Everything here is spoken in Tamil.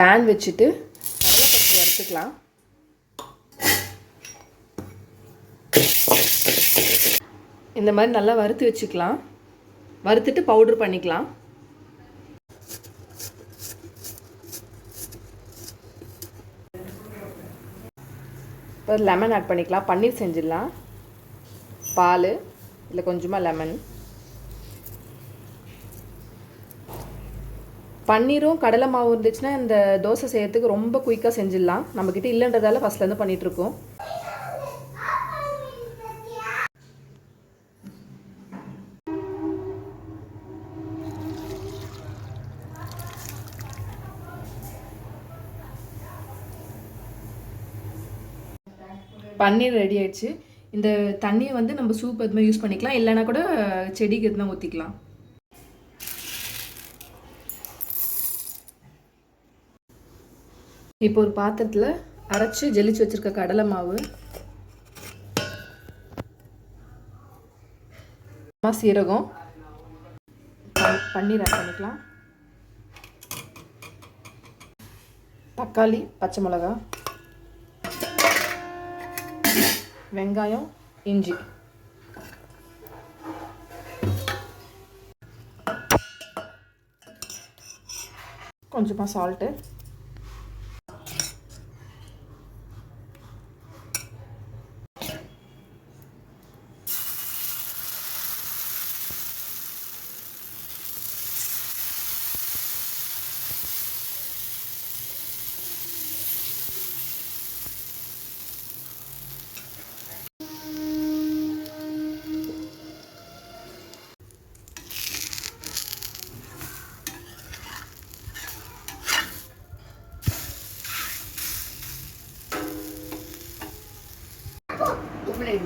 பேன் வச்சுட்டு கடலைப்பருப்பு வறுத்துக்கலாம் இந்த மாதிரி நல்லா வறுத்து வச்சுக்கலாம். வறுத்துட்டு பவுடர் பண்ணிக்கலாம். இப்போ லெமன் ஆட் பண்ணிக்கலாம். பன்னீர் செஞ்சிடலாம். பால் இல்லை கொஞ்சமாக லெமன் பன்னீரும் கடலை மாவு இருந்துச்சுன்னா இந்த தோசை செய்யறதுக்கு ரொம்ப குயிக்காக செஞ்சிடலாம். நம்மக்கிட்ட இல்லைன்றதால ஃபஸ்ட்லேருந்து பண்ணிகிட்ருக்கோம் பன்னீர் ரெடி ஆயிடுச்சு. இந்த தண்ணியை வந்து நம்ம சூப் எதுவுமே யூஸ் பண்ணிக்கலாம். இல்லைன்னா கூட செடிக்கு எதுனா ஊற்றிக்கலாம் இப்போ ஒரு பாத்திரத்தில் அரைச்சி ஜெலிச்சு வச்சிருக்க கடலை மாவு சீரகம் ப- பன்னீர் ஆட் பண்ணிக்கலாம். தக்காளி பச்சை மிளகா வெங்காயம் இஞ்சி. கொஞ்சமாக சால்ட்டு Eu falei,